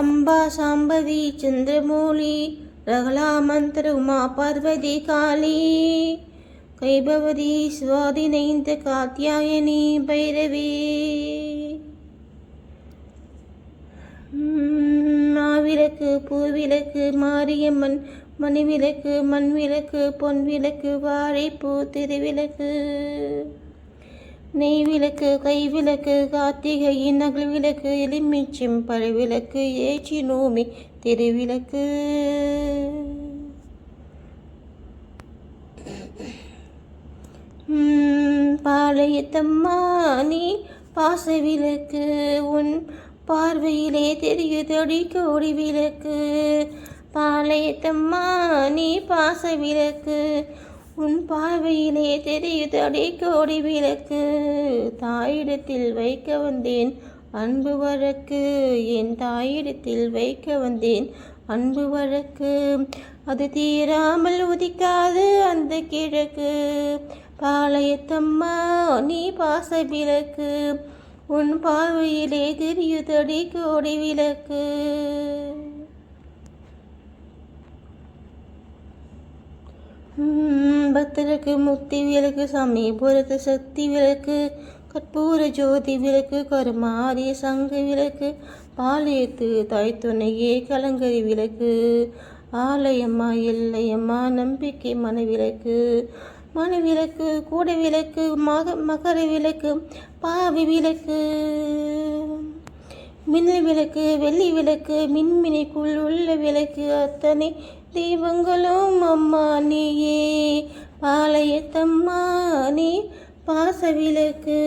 அம்பா சாம்பதி சந்திரமௌலி ரகலா மந்திர உமா பார்வதி காளி. கைபவதி சுவாதி நைந்த காத்தியாயனி பைரவி. மாவிளக்கு பூவிளக்கு மாரியம்மன் மணிவிளக்கு மண்விளக்கு பொன்விளக்கு வாழைப்பூ திருவிளக்கு. நெய் விளக்கு கை விளக்கு கார்த்திகையின் நகல் விளக்கு எலுமிச்சம் பழவிளக்கு ஏச்சி நோமி திருவிளக்கு. பாளையத்தம்மா நீ பாச விளக்கு உன் பார்வையிலே தெரியுதடி கோடி விளக்கு. பாளையத்தம்மா நீ பாச விளக்கு உன் பார்வையிலே தெரியுதடி கோடி விளக்கு. தாயிடத்தில் வைக்க வந்தேன் அன்பு வழக்கு. என் தாயிடத்தில் வைக்க வந்தேன் அன்பு வழக்கு. அது தீராமல் உதிக்காது அந்த கிழக்கு. பாளையத்தம்மா நீ பாச விளக்கு. உன் பார்வையிலே தெரியுதடி கோடி விளக்கு. ம், பக்தருக்கு முக்தி விளக்கு சமயபுரத்து சக்தி விளக்கு கற்பூர ஜோதி விளக்கு கருமாரிய சங்க விளக்கு பாளையத்து தாய் துணையே கலங்கரி விளக்கு ஆலயம்மா எல்லையம்மா நம்பிக்கை மனவிளக்கு மனவிளக்கு கூட விளக்கு மக மகர விளக்கு பாவி விளக்கு மின்னல் விளக்கு வெள்ளி விளக்கு மின்மினிக்குள் உள்ள விளக்கு அத்தனை தெய்வங்களும் அம்மா நீயே. பாளையத்தம்மா நீ பாச விளக்கு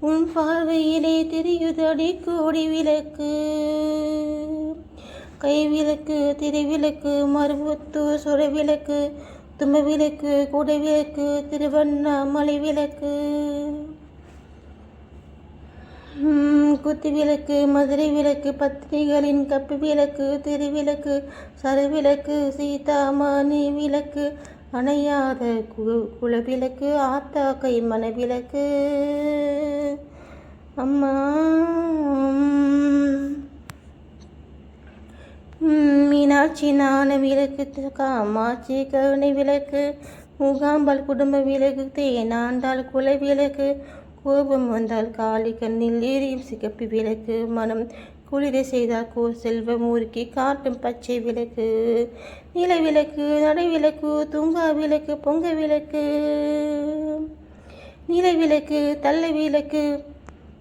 உன் பார்வையிலே தெரியுதடி கோடி விளக்கு. கை விளக்கு திருவிளக்கு மருவத்தூர் சுர விளக்கு தும்ப விளக்கு கூடை விளக்கு திருவண்ணாமலை விளக்கு குத்து விளக்கு மதுரை விளக்கு பத்திரிகளின் கப்பு விளக்கு திருவிளக்கு சரவிளக்கு சீதாமானி விளக்கு அணையாத கு- குலவிளக்கு ஆத்தா கை மனவிளக்கு. அம்மா மீனாட்சி நாண விளக்கு காமாட்சி கருணை விளக்கு முகாம்பால் குடும்ப விளக்கு தேனாண்டால் குல விளக்கு கோபம் வந்தால் காளி கண்ணில் எரியும் சிகப்பு விளக்கு மனம் குளிர செய்தால் கோ செல்வம் காட்டும் பச்சை விளக்கு நில விளக்கு நடை விளக்கு தூங்கா விளக்கு பொங்க விளக்கு நில விளக்கு தள்ள விளக்கு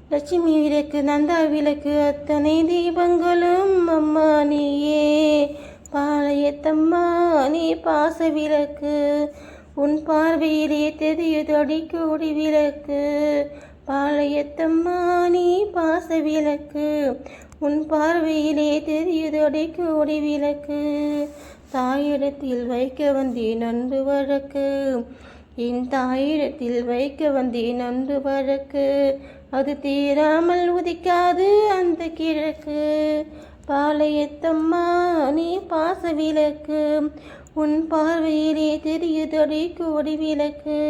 லட்சுமி விளக்கு நந்தா விளக்கு அத்தனை தீபங்களும் அம்மா நீயே பாளையத்தம்மா நீ பாச விளக்கு உன் பார்வையிலே தெரியுதடி கோடி விளக்கு. பாளையத்தம்மா நீ பாச விளக்கு உன் பார்வையிலே தெரியுதடி கோடி விளக்கு. தாயிடத்தில் வைக்க வந்தேன் அன்பு வழக்கு. என் தாயிடத்தில் வைக்க வந்தேன் அன்பு வழக்கு. அது தீராமல் உதிக்காது அந்த கிழக்கு. பாளையத்தம்மா நீ பாச விளக்கு. உன் பார்வையிலே தெரியுதடி கோடி விளக்கு.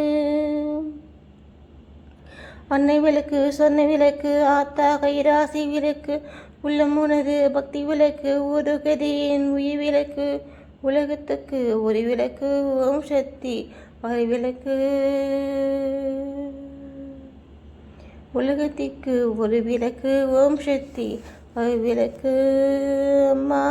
அன்னை விளக்கு சொன்ன விளக்கு ஆத்தா கைராசி விளக்கு உள்ளம் உனது பக்தி விளக்கு ஒரு என் உயிர் விளக்கு உலகத்துக்கு ஒரு விளக்கு ஓம் சக்தி அறிவிளக்கு உலகத்திற்கு ஒரு விளக்கு ஓம் சக்தி அறிவிளக்கு அம்மா.